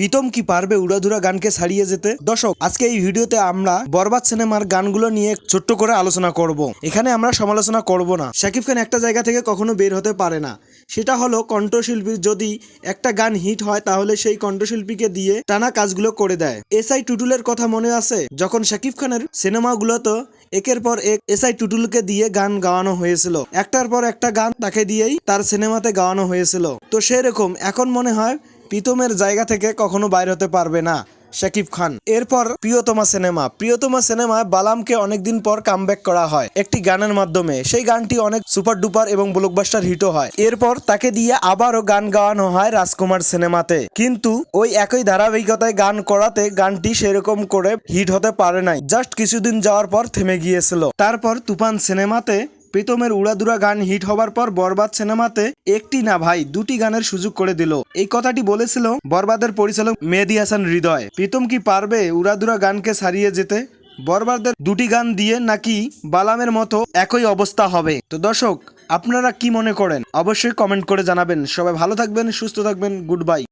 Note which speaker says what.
Speaker 1: প্রীতম কি পারবে উড়াধুরা গানকে ছাড়িয়ে যেতে? দর্শক, আজকে এই ভিডিওতে আমরা বরবাদ সিনেমার গানগুলো নিয়ে ছোট্ট করে আলোচনা করব। এখানে আমরা সমালোচনা করব না। শাকিব খান একটা জায়গা থেকে কখনো বের হতে পারে না। সেটা হলো কণ্ঠশিল্পীর যদি একটা গান হিট হয়, তাহলে সেই কণ্ঠশিল্পীকে দিয়ে টানা কাজগুলো করে দেয়। এস আই টুটুলের কথা মনে আছে? যখন শাকিব খানের সিনেমাগুলোতে একের পর এক এস আই টুটুলকে দিয়ে গান গাওয়ানো হয়েছিল, একটার পর একটা গান তাকে দিয়েই তার সিনেমাতে গাওয়ানো হয়েছিল। তো সেরকম এখন মনে হয় প্রীতমের জায়গা থেকে কখনো বাইর হতে পারবে না, শাকিব খান। এরপর প্রিয়তমা সিনেমা। প্রিয়তমা সিনেমায় বালামকে অনেকদিন পর কামব্যাক করা হয়, একটি গানের মাধ্যমে। সেই গানটি অনেক সুপার ডুপার এবং ব্লকবাস্টার হিটও হয়। এরপর তাকে দিয়ে আবারও গান গাওয়ানো হয় রাজকুমার সিনেমাতে। কিন্তু ওই একই ধারাবাহিকতায় গান করাতে গানটি সেরকম করে হিট হতে পারে নাই। জাস্ট কিছুদিন যাওয়ার পর থেমে গিয়েছিল। তারপর তুফান সিনেমাতে প্রীতমের উড়াদুরা গান হিট হবার পর বরবাদ সিনেমাতে একটি না ভাই দুটি গানের সুযোগ করে দিল। এই কথাটি বলেছিল বরবাদের পরিচালক মেহেদি হাসান হৃদয়। প্রীতম কি পারবে উড়াদুরা গানকে ছাড়িয়ে যেতে? বরবাদের দুটি গান দিয়ে নাকি বালামের মতো একই অবস্থা হবে? তো দর্শক, আপনারা কি মনে করেন? অবশ্যই কমেন্ট করে জানাবেন। সবাই ভালো থাকবেন, সুস্থ থাকবেন, গুড বাই।